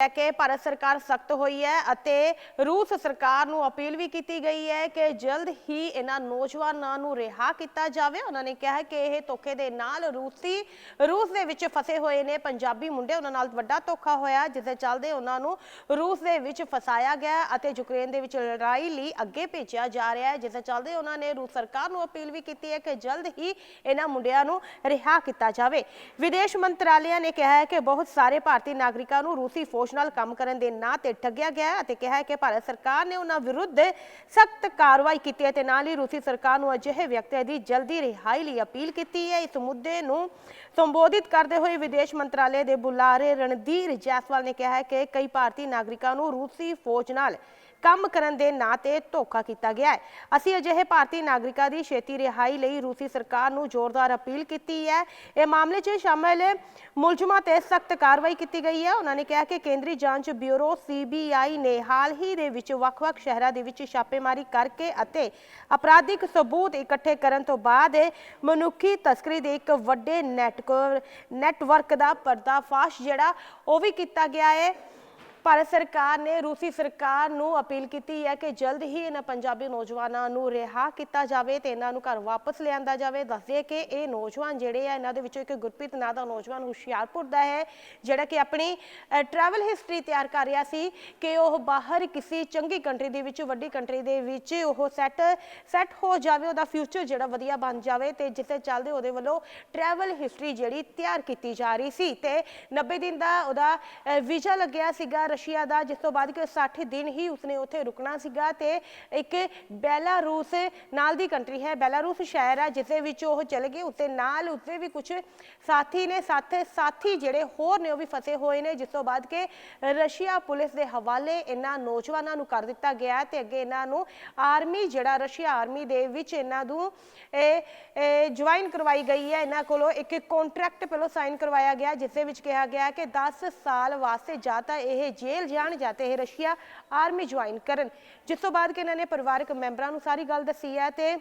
ਲੈ ਕੇ ਭਾਰਤ ਸਰਕਾਰ ਸਖਤ ਹੋਈ ਹੈ ਅਤੇ ਰੂਸ ਸਰਕਾਰ ਨੂੰ ਅਪੀਲ ਵੀ ਕੀਤੀ ਗਈ ਹੈ ਕਿ ਜਲਦ ਹੀ ਇਹਨਾਂ ਨੌਜਵਾਨਾਂ ਨੂੰ ਰਿਹਾ ਕੀਤਾ ਜਾਵੇ। ਉਹਨਾਂ ਨੇ ਕਿਹਾ ਕਿ ਇਹ ਧੋਖੇ ਦੇ ਨਾਲ ਰੂਸੀ, ਰੂਸ ਦੇ ਵਿੱਚ ਫਸੇ ਹੋਏ ਨੇ। ਪੰਜਾਬੀ ਮੁੰਡੇ ਉਹਨਾਂ ਨਾਲ ਵੱਡਾ ਧੋਖਾ ਹੋਇਆ, ਜਿਸ ਦੇ ਚੱਲਦੇ ਉਹਨਾਂ ਨੂੰ ਰੂਸ ਦੇ ਵਿੱਚ ਫਸਾਇਆ ਗਿਆ ਅਤੇ ਯੂਕਰੇਨ ਦੇ ਵਿੱਚ ਲੜਾਈ ਲਈ ਅੱਗੇ ਭੇਜਿਆ ਜਾ ਰਿਹਾ ਹੈ, ਜਿਸ ਦੇ ਚੱਲਦੇ ਉਹਨਾਂ ਨੇ ਰੂਸ ਸਰਕਾਰ ਨੂੰ ਅਪੀਲ ਵੀ ਕੀਤੀ ਹੈ ਕਿ ਜਲਦ ਹੀ ਇਹਨਾਂ ਮੁੰਡਿਆਂ ਨੂੰ ਰਿਹਾ ਕੀਤਾ ਜਾਵੇ। ਵਿਦੇਸ਼ ਮੰਤਰਾਲਿਆ ਨੇ ਕਿਹਾ ਹੈ ਕਿ ਬਹੁਤ ਸਾਰੇ ਭਾਰਤੀ ਨਾਗਰਿਕਾਂ ਨੂੰ ਰੂਸੀ ਫੌਜ ਨਾਲ ਕੰਮ ਕਰਨ ਦੇ ਨਾਂ ਤੇ ਠੱਗਿਆ ਗਿਆ ਅਤੇ ਕਿਹਾ ਹੈ ਕਿ ਭਾਰਤ ਸਰਕਾਰ ਨੇ ਉਹਨਾਂ ਵਿਰੁੱਧ ਸਖਤ ਕਾਰਵਾਈ ਕੀਤੀ ਹੈ ਤੇ ਨਾਲ ਹੀ ਰੂਸੀ ਸਰਕਾਰ ਨੂੰ ਅਜਿਹੇ ਵਿਅਕਤੀਆਂ ਦੀ ਜਲਦੀ ਰਿਹਾਈ ਲਈ ਅਪੀਲ ਕੀਤੀ ਹੈ। ਇਸ ਮੁੱਦੇ ਨੂੰ ਸੰਬੋਧਿਤ ਕਰਦੇ ਹੋਏ ਵਿਦੇਸ਼ ਮੰਤਰਾਲੇ ਦੇ ਬੁਲਾਰੇ ਰਣਧੀਰ ਜੈਸਵਾਲ ਨੇ ਕਿਹਾ ਹੈ ਕਿ ਕਈ ਭਾਰਤੀ ਨਾਗਰਿਕਾਂ ਨੂੰ ਰੂਸੀ ਫੌਜ ਨਾਲ ਕੰਮ ਕਰਨ ਦੇ ਨਾਂ ਤੇ ਧੋਖਾ ਕੀਤਾ ਗਿਆ ਹੈ। ਅਸੀਂ ਅਜਿਹੇ ਭਾਰਤੀ ਨਾਗਰਿਕਾਂ ਦੀ ਛੇਤੀ ਰਿਹਾਈ ਲਈ ਰੂਸੀ ਸਰਕਾਰ ਨੂੰ ਜ਼ੋਰਦਾਰ ਅਪੀਲ ਕੀਤੀ ਹੈ। ਇਹ ਮਾਮਲੇ 'ਚ ਸ਼ਾਮਲ ਮੁਲਜ਼ਮਾਂ ਤੇ ਸਖਤ ਕਾਰਵਾਈ ਕੀਤੀ ਗਈ ਹੈ। ਉਹਨਾਂ ਨੇ ਕਿਹਾ ਕਿ ਕੇਂਦਰੀ ਜਾਂਚ ਬਿਊਰੋ ਸੀਬੀਆਈ ਨੇ ਹਾਲ ਹੀ ਦੇ ਵਿੱਚ ਵੱਖ-ਵੱਖ ਸ਼ਹਿਰਾਂ ਦੇ ਵਿੱਚ ਛਾਪੇਮਾਰੀ ਕਰਕੇ ਅਤੇ ਅਪਰਾਧਿਕ ਸਬੂਤ ਇਕੱਠੇ ਕਰਨ ਤੋਂ ਬਾਅਦ ਮਨੁੱਖੀ ਤਸਕਰੀ ਦੇ ਇੱਕ ਵੱਡੇ ਨੈਟਵਰਕ ਨੈਟਵਰਕ ਦਾ ਪਰਦਾਫਾਸ਼ ਜਿਹੜਾ ਉਹ ਵੀ ਕੀਤਾ ਗਿਆ ਹੈ। ਭਾਰਤ ਸਰਕਾਰ ਨੇ ਰੂਸੀ ਸਰਕਾਰ ਨੂੰ ਅਪੀਲ ਕੀਤੀ ਹੈ ਕਿ ਜਲਦ ਹੀ ਇਹਨਾਂ ਪੰਜਾਬੀ ਨੌਜਵਾਨਾਂ ਨੂੰ ਰਿਹਾ ਕੀਤਾ ਜਾਵੇ ਤੇ ਇਹਨਾਂ ਨੂੰ ਘਰ ਵਾਪਸ ਲਿਆਂਦਾ ਜਾਵੇ। ਦੱਸਦੇ ਕਿ ਇਹ ਨੌਜਵਾਨ ਜਿਹੜੇ ਆ, ਇਹਨਾਂ ਦੇ ਵਿੱਚੋਂ ਇੱਕ ਗੁਰਪ੍ਰੀਤ ਨਾਂ ਦਾ ਨੌਜਵਾਨ ਹੁਸ਼ਿਆਰਪੁਰ ਦਾ ਹੈ, ਜਿਹੜਾ ਕਿ ਆਪਣੀ ਟਰੈਵਲ ਹਿਸਟਰੀ ਤਿਆਰ ਕਰ ਰਿਹਾ ਸੀ ਕਿ ਉਹ ਬਾਹਰ ਕਿਸੇ ਚੰਗੀ ਕੰਟਰੀ ਦੇ ਵਿੱਚ, ਵੱਡੀ ਕੰਟਰੀ ਦੇ ਵਿੱਚ ਉਹ ਸੈੱਟ ਸੈੱਟ ਹੋ ਜਾਵੇ, ਉਹਦਾ ਫਿਊਚਰ ਜਿਹੜਾ ਵਧੀਆ ਬਣ ਜਾਵੇ ਤੇ ਜਿਸੇ ਚੱਲਦੇ ਉਹਦੇ ਵੱਲੋਂ ਟਰੈਵਲ ਹਿਸਟਰੀ ਜਿਹੜੀ ਤਿਆਰ ਕੀਤੀ ਜਾ ਰਹੀ ਸੀ ਤੇ 90 ਦਿਨ ਦਾ ਉਹਦਾ ਵੀਜ਼ਾ ਲੱਗਿਆ ਸੀਗਾ ਰਸ਼ੀਆ ਦਾ, ਜਿਸ ਤੋਂ ਬਾਅਦ ਕਿ 60 ਦਿਨ ਹੀ ਉਸਨੇ ਉੱਥੇ ਰੁਕਣਾ ਸੀਗਾ ਤੇ ਇੱਕ ਬੈਲਾਰੂਸ ਨਾਲ ਦੀ ਕੰਟਰੀ ਹੈ। ਬੈਲਾਰੂਸ ਸ਼ਹਿਰ ਹੈ ਜਿਸ ਦੇ ਵਿੱਚ ਉਹ ਚਲੇ ਗਏ। ਉੱਤੇ ਨਾਲ ਉੱਤੇ ਵੀ ਕੁਝ ਸਾਥੀ ਨੇ ਸਾਥ ਸਾਥੀ ਜਿਹੜੇ ਹੋਰ ਨੇ ਉਹ ਵੀ ਫਸੇ ਹੋਏ ਨੇ, ਜਿਸ ਤੋਂ ਬਾਅਦ ਕਿ ਰਸ਼ੀਆ ਪੁਲਿਸ ਦੇ ਹਵਾਲੇ ਇਹਨਾਂ ਨੌਜਵਾਨਾਂ ਨੂੰ ਕਰ ਦਿੱਤਾ ਗਿਆ ਹੈ ਤੇ ਅੱਗੇ ਇਹਨਾਂ ਨੂੰ ਆਰਮੀ ਜਿਹੜਾ, ਰਸ਼ੀਆ ਆਰਮੀ ਦੇ ਵਿੱਚ ਇਹਨਾਂ ਨੂੰ ਜੁਆਇਨ ਕਰਵਾਈ ਗਈ ਹੈ। ਇਹਨਾਂ ਕੋਲੋਂ ਇੱਕ ਕੰਟਰੈਕਟ ਪਹਿਲਾਂ ਸਾਈਨ ਕਰਵਾਇਆ ਗਿਆ, ਜਿਸ ਦੇ ਵਿੱਚ ਕਿਹਾ ਗਿਆ ਕਿ 10 ਸਾਲ ਵਾਸਤੇ ਜਾਂ ਤਾਂ ਇਹ ਜੇਲ੍ਹ ਜਾਣ ਜਾਂ ਤੇ ਰਸ਼ੀਆ ਆਰਮੀ ਜੁਆਇਨ ਕਰਨ। ਜਿਸ ਤੋਂ ਬਾਅਦ ਕਿ ਇਹਨਾਂ ਨੇ ਪਰਿਵਾਰਕ ਮੈਂਬਰਾਂ ਨੂੰ ਸਾਰੀ ਗੱਲ ਦੱਸੀ ਹੈ ਤੇ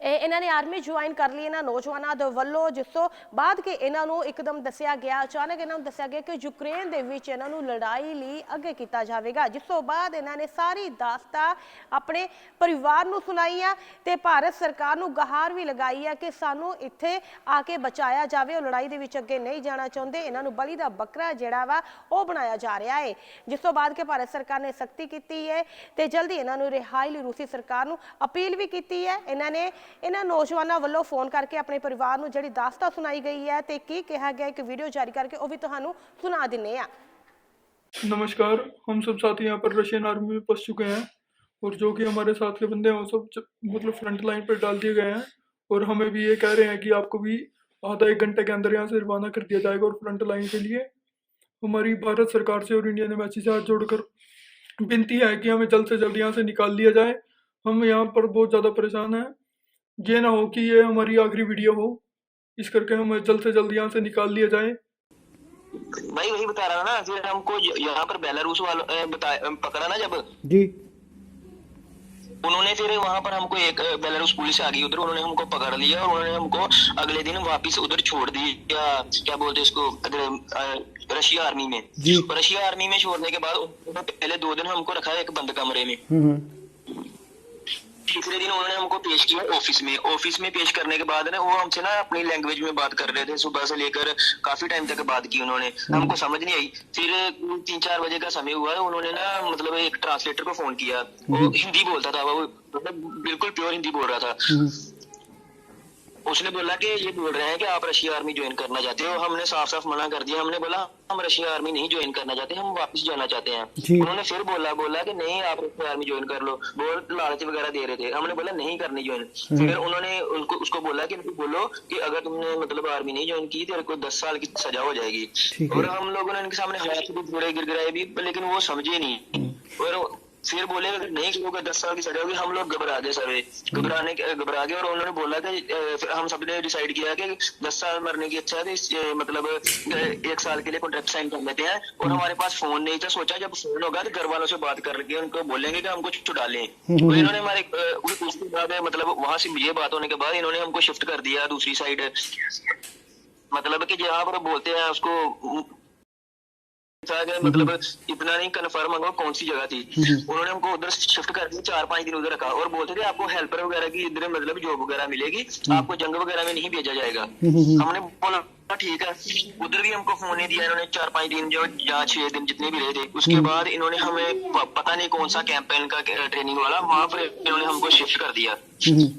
ਇਹਨਾਂ ਨੇ ਆਰਮੀ ਜੁਆਇਨ ਕਰ ਲਈ ਇਹਨਾਂ ਨੌਜਵਾਨਾਂ ਦੇ ਵੱਲੋਂ, ਜਿਸ ਤੋਂ ਬਾਅਦ ਕਿ ਇਹਨਾਂ ਨੂੰ ਇੱਕਦਮ ਦੱਸਿਆ ਗਿਆ, ਅਚਾਨਕ ਇਹਨਾਂ ਨੂੰ ਦੱਸਿਆ ਗਿਆ ਕਿ ਯੂਕਰੇਨ ਦੇ ਵਿੱਚ ਇਹਨਾਂ ਨੂੰ ਲੜਾਈ ਲਈ ਅੱਗੇ ਕੀਤਾ ਜਾਵੇਗਾ, ਜਿਸ ਤੋਂ ਬਾਅਦ ਇਹਨਾਂ ਨੇ ਸਾਰੀ ਦਾਸਤਾ ਆਪਣੇ ਪਰਿਵਾਰ ਨੂੰ ਸੁਣਾਈ ਆ ਤੇ ਭਾਰਤ ਸਰਕਾਰ ਨੂੰ ਗਹਾਰ ਵੀ ਲਗਾਈ ਆ ਕਿ ਸਾਨੂੰ ਇੱਥੇ ਆ ਕੇ ਬਚਾਇਆ ਜਾਵੇ, ਉਹ ਲੜਾਈ ਦੇ ਵਿੱਚ ਅੱਗੇ ਨਹੀਂ ਜਾਣਾ ਚਾਹੁੰਦੇ, ਇਹਨਾਂ ਨੂੰ ਬਲੀ ਦਾ ਬੱਕਰਾ ਜਿਹੜਾ ਵਾ ਉਹ ਬਣਾਇਆ ਜਾ ਰਿਹਾ ਹੈ ਜਿਸ ਤੋਂ ਬਾਅਦ ਕਿ ਭਾਰਤ ਸਰਕਾਰ ਨੇ ਸਖਤੀ ਕੀਤੀ ਹੈ ਤੇ ਜਲਦੀ ਇਹਨਾਂ ਨੂੰ ਰਿਹਾਈ ਲਈ ਰੂਸੀ ਸਰਕਾਰ ਨੂੰ ਅਪੀਲ ਵੀ ਕੀਤੀ ਹੈ ਇਹਨਾਂ ਨੇ ਇਹਨਾਂ ਨੌਜਵਾਨਾਂ ਵੱਲੋਂ ਫੋਨ ਕਰਕੇ ਆਪਣੇ ਪਰਿਵਾਰ ਨੂੰ ਜਿਹੜੀ ਦਾਸਤਾ ਸੁਣਾਈ ਗਈ ਹੈ ਤੇ ਕੀ ਕਿਹਾ ਗਿਆ ਇੱਕ ਵੀਡੀਓ ਜਾਰੀ ਕਰਕੇ ਉਹ ਵੀ ਤੁਹਾਨੂੰ ਸੁਣਾ ਦਿੰਨੇ ਆ नमस्कार हम सब साथी यहाँ पर रशियन आर्मी में फंस चुके हैं और जो कि हमारे साथ के बंदे हैं वो सब ज- मतलब फ्रंट लाइन पर डाल दिए गए हैं और हमें भी ये कह रहे हैं कि आपको भी आधा एक घंटे के अंदर यहाँ से रवाना कर दिया जाएगा और फ्रंट लाइन के लिए हमारी भारत सरकार से और इंडियन एम्बेसी से हाथ जोड़कर विनती है कि हमें जल्द से जल्द यहाँ से निकाल लिया जाए हम यहाँ पर बहुत ज़्यादा परेशान हैं ये ना हो कि ये हमारी आखिरी वीडियो हो। इस करके हमें जल्द से जल्द यहाँ से निकाल लिया जाए। भाई वही बता रहा ना फिर हमको यहाँ पर बेलारूस वालों पकड़ा ना जब? जी। उन्होंने फिर वहाँ पर हमको एक बेलारूस पुलिस आ गई उधर उन्होंने हमको पकड़ लिया और उन्होंने हमको अगले दिन वापस उधर छोड़ दिया। क्या बोलते हैं इसको? अगर रशिया आर्मी में। रशिया आर्मी में छोड़ने के बाद उन्होंने पहले दो दिन हमको रखा एक बंद कमरे में। हम्म हम्म। तीसरे दिन उन्होंने हमको पेश किया ऑफ़िस में। ऑफ़िस में पेश करने के बाद ना वो हमसे ना अपनी लैंग्वेज में बात कर रहे थे सुबह से लेकर काफ़ी टाइम तक बात की उन्होंने। हमको समझ नहीं आई। फिर तीन चार बजे का समय हुआ उन्होंने ना मतलब एक ट्रांसलेटर को फ़ोन किया। वो हिंदी बोलता था वो मतलब बिल्कुल प्योर हिंदी बोल रहा था। हम्म। उसने बोला कि ये बोल रहे हैं कि आप रशिया आर्मी ज्वाइन करना चाहते हो। हमने साफ़ साफ़ मना कर दिया। हमने बोला हम रशिया आर्मी नहीं ज्वाइन करना चाहते हम वापस जाना चाहते हैं। उन्होंने फिर बोला बोला कि नहीं आप रशिया आर्मी ज्वाइन कर लो। बोल लालच वगैरह दे रहे थे। हमने बोला नहीं करनी ज्वाइन फिर उन्होंने उनको उसको बोला कि इनको बोलो कि अगर तुमने मतलब आर्मी नहीं ज्वाइन की तेरे को दस साल की सजा हो जाएगी। और हम लोगों ने इनके सामने हाथ भी गिरे गिर गिराए भी लेकिन वो समझे नहीं। और फिर बोले नहीं करोगे दस साल की सजा होगी हम लोग घबरा गए सभी। घबराने घबरा गए और उन्होंने बोला कि हम सबने डिसाइड किया कि दस साल मरने की अच्छा है तो मतलब एक साल के लिए कॉन्ट्रैक्ट साइन कर लेते हैं। और हमारे पास फ़ोन नहीं था सोचा जब फ़ोन होगा तो घर वालों से बात करके उनको बोलेंगे कि हमको छुटा लें। तो इन्होंने हमारे उसके बाद मतलब वहाँ से ये बात होने के बाद इन्होंने हमको शिफ्ट कर दिया दूसरी साइड मतलब कि जहाँ पर बोलते हैं उसको था कि मतलब इतना नहीं कन्फर्म होगा कौन सी जगह थी। उन्होंने हमको उधर शिफ्ट कर दिया चार पाँच दिन उधर रखा और बोलते थे आपको हेल्पर वगैरह की इधर मतलब जॉब वगैरह मिलेगी आपको जंग वगैरह में नहीं भेजा जाएगा। हमने बोला ठीक है। उधर भी हमको फ़ोन नहीं दिया इन्होंने चार पाँच दिन जो या छह दिन जितने भी रहे थे। उसके बाद इन्होंने हमें पता नहीं कौन सा कैंपेन का ट्रेनिंग वाला वहाँ पर इन्होंने हमको शिफ्ट कर दिया।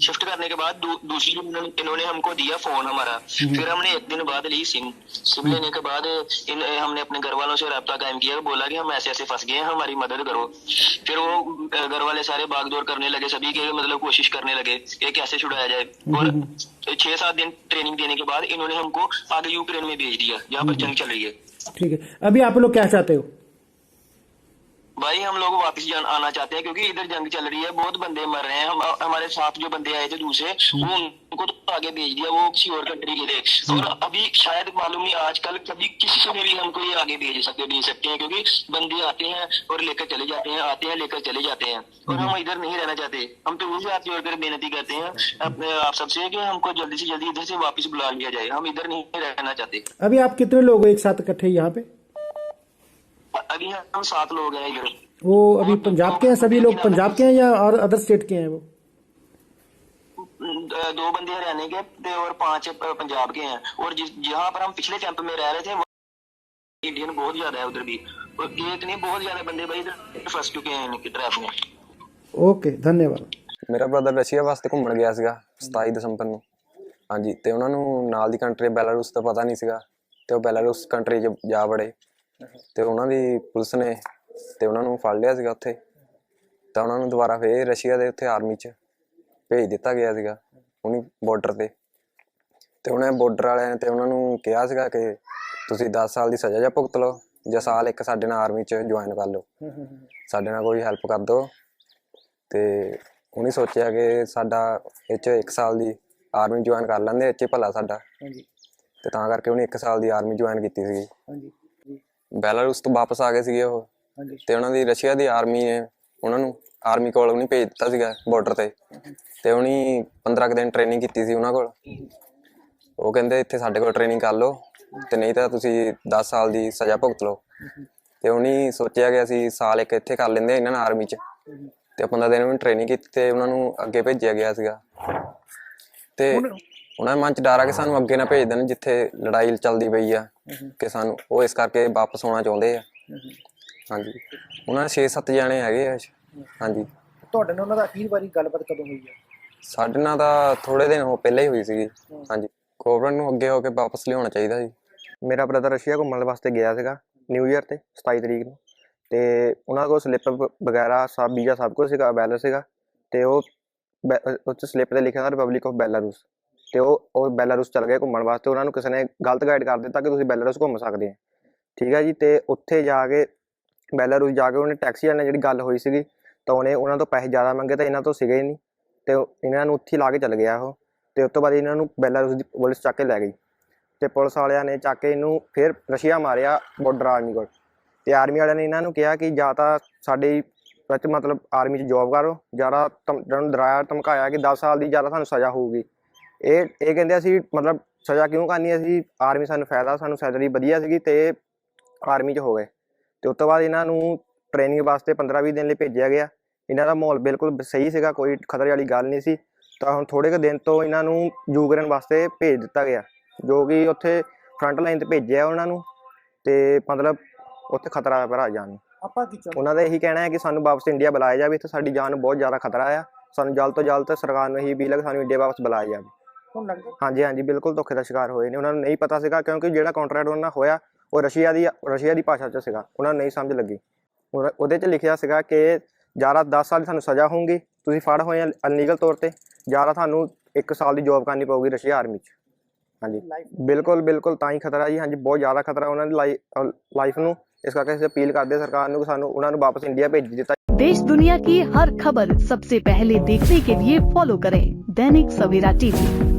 शिफ्ट करने के बाद दू, दूसरी इन्होंने- हमको दिया फ़ोन हमारा। फिर हमने एक दिन बाद ली सिम। सिम लेने के बाद इन हमने अपने घर वालों से रब्ता कायम किया। बोला कि हम ऐसे ऐसे फंस गए हैं हमारी मदद करो। फिर वो घर वाले सारे भागदौड़ करने लगे सभी के मतलब कोशिश करने लगे कि कैसे छुड़ाया जाए। और छह सात दिन ट्रेनिंग देने के बाद इन्होंने हमको आगे यूक्रेन में भेज दिया जहाँ पर जंग चल रही है। ठीक है। अभी आप लोग क्या चाहते हो? भाई हम लोग वापस जान आना चाहते हैं क्योंकि इधर जंग चल रही है बहुत बंदे मर रहे हैं। हम हमारे साथ जो बंदे आए थे दूसरे वो उनको तो आगे भेज दिया वो किसी और कंट्री के थे। और अभी शायद मालूम नहीं आजकल कभी किसी से भी हमको ये आगे भेज सकते भेज सकते हैं क्योंकि बंदे आते हैं और लेकर चले जाते हैं आते हैं लेकर चले जाते हैं। और हम इधर नहीं रहना चाहते। हम तो वही हाथ जोड़कर बेनती करते हैं आप सबसे कि हमको जल्दी से जल्दी इधर से वापस बुला लिया जाए। हम इधर नहीं रहना चाहते। अभी आप कितने लोग एक साथ इकट्ठे यहाँ पे? अभी हम सात लोग हैं इधर वो अभी पंजाब के हैं सभी लोग पंजाब के हैं या और अदर स्टेट के हैं वो दो बंदे हरियाणा के थे और पांच प- पंजाब के हैं और जिस जहाँ पर हम पिछले कैंप में रह रहे थे वहाँ इंडियन बहुत ज्यादा है उधर भी और एक नहीं बहुत ज्यादा बंदे भाई इधर फंस चुके हैं इनकी ट्रैप में ਓਕੇ ਧੰਨਵਾਦ ਮੇਰਾ ਬ੍ਰਦਰ ਰਸ਼ੀਆ ਵਾਸਤੇ ਘੁੰਮਣ ਗਿਆ ਸੀਗਾ 27 ਦਸੰਬਰ ਨੂੰ ਹਾਂਜੀ ਤੇ ਉਹਨਾਂ ਨੂੰ ਨਾਲ ਦੀ ਕੰਟਰੀ ਬੈਲਾਰੂਸ ਦਾ ਪਤਾ ਨਹੀਂ ਸੀਗਾ ਤੇ ਉਹ ਬੈਲਾਰੂਸ ਕੰਟਰੀ 'ਚ ਜਾ ਵੜੇ ਤੇ ਉਹਨਾਂ ਦੀ ਪੁਲਿਸ ਨੇ ਤੇ ਉਹਨਾਂ ਨੂੰ ਫੜ ਲਿਆ ਸੀਗਾ ਉੱਥੇ। ਤਾਂ ਉਹਨਾਂ ਨੂੰ ਦੁਬਾਰਾ ਫੇਰ ਰਸ਼ੀਆ ਦੇ ਉੱਥੇ ਆਰਮੀ 'ਚ ਭੇਜ ਦਿੱਤਾ ਗਿਆ ਸੀਗਾ ਉਹਨੀ ਬਾਰਡਰ ਤੇ। ਤੇ ਉਹਨੇ ਬਾਰਡਰ ਵਾਲਿਆਂ ਨੇ ਤੇ ਉਹਨਾਂ ਨੂੰ ਕਿਹਾ ਸੀਗਾ ਕਿ ਤੁਸੀਂ 10 ਸਾਲ ਦੀ ਸਜ਼ਾ ਜਾਂ ਭੁਗਤ ਲਓ ਜਾਂ ਸਾਲ ਇੱਕ ਸਾਡੇ ਨਾਲ ਆਰਮੀ 'ਚ ਜੁਆਇਨ ਕਰ ਲਓ। ਸਾਡੇ ਨਾਲ ਕੋਈ ਹੈਲਪ ਕਰ ਦਿਓ। ਤੇ ਉਹਨੇ ਸੋਚਿਆ ਕਿ ਸਾਡਾ ਇਹ 'ਚ 1 ਸਾਲ ਦੀ ਆਰਮੀ ਜੁਆਇਨ ਕਰ ਲੈਂਦੇ 'ਚ ਭਲਾ ਸਾਡਾ। ਹਾਂਜੀ। ਤੇ ਤਾਂ ਕਰਕੇ ਉਹਨੇ 1 ਸਾਲ ਦੀ ਆਰਮੀ ਜੁਆਇਨ ਕੀਤੀ ਸੀਗੀ। ਹਾਂਜੀ। ਬੈਲਾਰੂਸ ਤੋਂ ਵਾਪਸ ਆ ਗਏ ਸੀਗੇ ਉਹ। ਹਾਂਜੀ। ਤੇ ਉਹਨਾਂ ਦੀ ਰਸ਼ੀਆ ਦੀ ਆਰਮੀ ਨੇ ਉਹਨਾਂ ਨੂੰ ਆਰਮੀ ਕੋਲ ਉਹਨੇ ਭੇਜ ਦਿੱਤਾ ਸੀਗਾ ਬਾਰਡਰ ਤੇ। ਤੇ ਉਹਨੇ 15 ਕੁ ਦਿਨ ਟ੍ਰੇਨਿੰਗ ਕੀਤੀ ਸੀ ਉਹਨਾਂ ਕੋਲ। ਉਹ ਕਹਿੰਦੇ ਇੱਥੇ ਸਾਡੇ ਕੋਲ ਟ੍ਰੇਨਿੰਗ ਕਰ ਲਓ ਤੇ ਨਹੀਂ ਤਾਂ ਤੁਸੀਂ 10 ਸਾਲ ਦੀ ਸਜ਼ਾ ਭੁਗਤ ਲਓ। ਤੇ ਉਹਨੇ ਸੋਚਿਆ ਕਿ ਅਸੀਂ ਸਾਲ ਇੱਕ ਇੱਥੇ ਕਰ ਲੈਂਦੇ ਇਹਨਾਂ ਨਾਲ ਆਰਮੀ 'ਚ। ਤੇ 15 ਦਿਨ ਉਹਨੇ ਟ੍ਰੇਨਿੰਗ ਕੀਤੀ ਤੇ ਉਹਨਾਂ ਨੂੰ ਅੱਗੇ ਭੇਜਿਆ ਗਿਆ ਸੀਗਾ। ਤੇ ਉਹਨਾਂ ਦੇ ਮਨ 'ਚ ਡਰ ਆ ਕਿ ਸਾਨੂੰ ਅੱਗੇ ਨਾ ਭੇਜ ਦੇਣ ਜਿੱਥੇ ਲੜਾਈ ਚੱਲਦੀ ਪਈ ਆ ਕਿ ਸਾਨੂੰ ਉਹ ਇਸ ਕਰਕੇ ਵਾਪਸ ਆਉਣਾ ਚਾਹੁੰਦੇ ਆ। ਹਾਂਜੀ। ਉਹਨਾਂ ਦੇ 6-7 ਜਣੇ ਹੈਗੇ ਆ। ਹਾਂਜੀ। ਤੁਹਾਡੇ ਨਾਲ ਉਹਨਾਂ ਦਾ ਅਖੀਰ ਵਾਰੀ ਗੱਲਬਾਤ ਕਦੋਂ ਹੋਈ ਹੈ ਸਾਡੇ ਨਾਲ ਤਾਂ ਥੋੜੇ ਦਿਨ ਹੋ ਪਹਿਲਾਂ ਹੀ ਹੋਈ ਸੀਗੀ। ਹਾਂਜੀ। ਗਵਰਨਮੈਂਟ ਨੂੰ ਅੱਗੇ ਹੋ ਕੇ ਵਾਪਸ ਲਿਆਉਣਾ ਚਾਹੀਦਾ ਜੀ। ਮੇਰਾ ਬ੍ਰਦਰ ਰਸ਼ੀਆ ਘੁੰਮਣ ਵਾਸਤੇ ਗਿਆ ਸੀਗਾ ਨਿਊ ਇਅਰ ਤੇ 27 ਤਰੀਕ ਨੂੰ। ਤੇ ਉਹਨਾਂ ਕੋਲ ਸਲਿੱਪ ਵਗੈਰਾ ਸਭ ਵੀਜ਼ਾ ਸਭ ਕੁਝ ਸੀਗਾ ਅਵੇਲੇਬਲ ਸੀਗਾ। ਤੇ ਉਹ ਉਹ 'ਚ ਸਲਿੱਪ ਤੇ ਲਿਖਿਆ ਸੀ ਰਿਪਬਲਿਕ ਆਫ ਬੈਲਾਰੂਸ ਤੇ ਉਹ ਉਹ ਬੈਲਾਰੂਸ ਚਲ ਗਏ ਘੁੰਮਣ ਵਾਸਤੇ, ਉਹਨਾਂ ਨੂੰ ਕਿਸੇ ਨੇ ਗਲਤ ਗਾਈਡ ਕਰ ਦਿੱਤਾ ਕਿ ਤੁਸੀਂ ਬੈਲਾਰੂਸ ਘੁੰਮ ਸਕਦੇ ਆ ਠੀਕ ਹੈ ਜੀ, ਤੇ ਉੱਥੇ ਜਾ ਕੇ, ਬੈਲਾਰੂਸ ਜਾ ਕੇ ਉਹਨੇ ਟੈਕਸੀ ਵਾਲੇ ਨਾਲ ਜਿਹੜੀ ਗੱਲ ਹੋਈ ਸੀਗੀ, ਤਾਂ ਉਹਨੇ ਉਹਨਾਂ ਤੋਂ ਪੈਸੇ ਜ਼ਿਆਦਾ ਮੰਗੇ ਤਾਂ ਇਹਨਾਂ ਤੋਂ ਸੀਗੇ ਹੀ ਨਹੀਂ। ਤੇ ਇਹਨਾਂ ਨੂੰ ਉੱਥੇ ਹੀ ਲਾ ਕੇ ਚਲ ਗਿਆ ਉਹ, ਤੇ ਉਸ ਤੋਂ ਬਾਅਦ ਇਹਨਾਂ ਨੂੰ ਬੈਲਾਰੂਸ ਦੀ ਪੁਲਿਸ ਚੱਕ ਕੇ ਲੈ ਗਈ। ਤੇ ਪੁਲਿਸ ਵਾਲਿਆਂ ਨੇ ਚੱਕ ਕੇ ਇਹਨੂੰ ਫਿਰ ਰਸ਼ੀਆ ਮਾਰਿਆ ਬਾਰਡਰ ਆਰਮੀ ਕੋਲ। ਤੇ ਆਰਮੀ ਵਾਲਿਆਂ ਨੇ ਇਹਨਾਂ ਨੂੰ ਕਿਹਾ ਕਿ ਜਾਂ ਤਾਂ ਸਾਡੇ ਵਿੱਚ ਮਤਲਬ ਆਰਮੀ 'ਚ ਜੌਬ ਕਰੋ ਜ਼ਿਆਦਾ ਇਹਨਾਂ ਨੂੰ ਡਰਾਇਆ ਧਮਕਾਇਆ ਕਿ 10 ਸਾਲ ਦੀ ਜ਼ਿਆਦਾ ਤੁਹਾਨੂੰ ਸਜ਼ਾ ਹੋਊਗੀ। ਇਹ ਇਹ ਕਹਿੰਦੇ ਅਸੀਂ ਮਤਲਬ ਸਜ਼ਾ ਕਿਉਂ ਕਰਨੀ ਅਸੀਂ ਆਰਮੀ ਸਾਨੂੰ ਫਾਇਦਾ ਸਾਨੂੰ ਸੈਲਰੀ ਵਧੀਆ ਸੀਗੀ ਤੇ ਆਰਮੀ 'ਚ ਹੋ ਗਏ। ਤੇ ਉਸ ਤੋਂ ਬਾਅਦ ਇਹਨਾਂ ਨੂੰ ਟ੍ਰੇਨਿੰਗ ਵਾਸਤੇ 15-20 ਦਿਨ ਲਈ ਭੇਜਿਆ ਗਿਆ। ਇਹਨਾਂ ਦਾ ਮਾਹੌਲ ਬਿਲਕੁਲ ਸਹੀ ਸੀਗਾ ਕੋਈ ਖਤਰੇ ਵਾਲੀ ਗੱਲ ਨਹੀਂ ਸੀ। ਤਾਂ ਹੁਣ ਥੋੜੇ ਕੁ ਦਿਨ ਤੋਂ ਇਹਨਾਂ ਨੂੰ ਯੂਕਰੇਨ ਵਾਸਤੇ ਭੇਜ ਦਿੱਤਾ ਗਿਆ ਜੋ ਕਿ ਉੱਥੇ ਫਰੰਟ ਲਾਈਨ ਤੇ ਭੇਜਿਆ ਉਹਨਾਂ ਨੂੰ ਤੇ ਮਤਲਬ ਉੱਥੇ ਖਤਰਾ ਹੈ ਭਰਾ ਜਾਨ ਨੂੰ। ਆਪਾਂ ਕੀ ਚਾਹੁੰਦੇ? ਉਹਨਾਂ ਦਾ ਇਹੀ ਕਹਿਣਾ ਹੈ ਕਿ ਸਾਨੂੰ ਵਾਪਸ ਇੰਡੀਆ ਬੁਲਾਇਆ ਜਾਵੇ ਇੱਥੇ ਸਾਡੀ ਜਾਨ ਨੂੰ ਬਹੁਤ ਜ਼ਿਆਦਾ ਖਤਰਾ ਆ। ਸਾਨੂੰ ਜਲਦ ਤੋਂ ਜਲਦ ਸਰਕਾਰ ਨੂੰ ਇਹੀ ਅਪੀਲ ਹੈ ਕਿ ਸਾਨੂੰ ਇੰਡੀਆ ਵਾਪਸ ਬੁਲਾਇਆ ਜਾਵੇ। ਹੁਣ ਲੱਗਦਾ ਹਾਂਜੀ ਹਾਂਜੀ ਬਿਲਕੁਲ ਧੋਖੇ ਦਾ ਸ਼ਿਕਾਰ ਹੋਏ ਨੇ ਉਹਨਾਂ ਨੂੰ ਨਹੀਂ ਪਤਾ ਸੀਗਾ ਕਿਉਂਕਿ ਜਿਹੜਾ ਕੰਟਰੈਕਟ ਉਹਨਾਂ ਨਾਲ ਹੋਇਆ ਉਹ ਰਸ਼ੀਆ ਦੀ ਰਸ਼ੀਆ ਦੀ ਭਾਸ਼ਾ 'ਚ ਸੀਗਾ ਉਹਨਾਂ ਨੂੰ ਨਹੀਂ ਸਮਝ ਲੱਗੀ ਉਹ- ਉਹਦੇ 'ਚ ਲਿਖਿਆ ਸੀਗਾ ਕਿ ਜ਼ਿਆਦਾ 10 ਸਾਲ ਦੀ ਤੁਹਾਨੂੰ ਸਜ਼ਾ ਹੋਊਗੀ ਤੁਸੀਂ ਫੜ ਹੋਏ ਅਨਲੀਗਲ ਤੌਰ ਤੇ ਜ਼ਿਆਦਾ ਤੁਹਾਨੂੰ 1 ਸਾਲ ਦੀ ਜੌਬ ਕਰਨੀ ਪਊਗੀ ਰਸ਼ੀਆ ਆਰਮੀ 'ਚ ਹਾਂਜੀ ਬਿਲਕੁਲ ਬਿਲਕੁਲ ਤਾਂ ਹੀ ਖਤਰਾ ਜੀ ਹਾਂਜੀ ਬਹੁਤ ਜ਼ਿਆਦਾ ਖਤਰਾ ਉਹਨਾਂ ਦੀ ਲਾਈਫ ਨੂੰ ਇਸ ਕਰਕੇ ਅਸੀਂ ਅਪੀਲ ਕਰਦੇ ਹਾਂ ਸਰਕਾਰ ਨੂੰ ਕਿ ਸਾਨੂੰ ਉਹਨਾਂ ਨੂੰ ਵਾਪਸ ਇੰਡੀਆ ਭੇਜ ਦਿੱਤਾ देश दुनिया की हर खबर सबसे पहले देखने के लिए फॉलो करें दैनिक सवेरा टीवी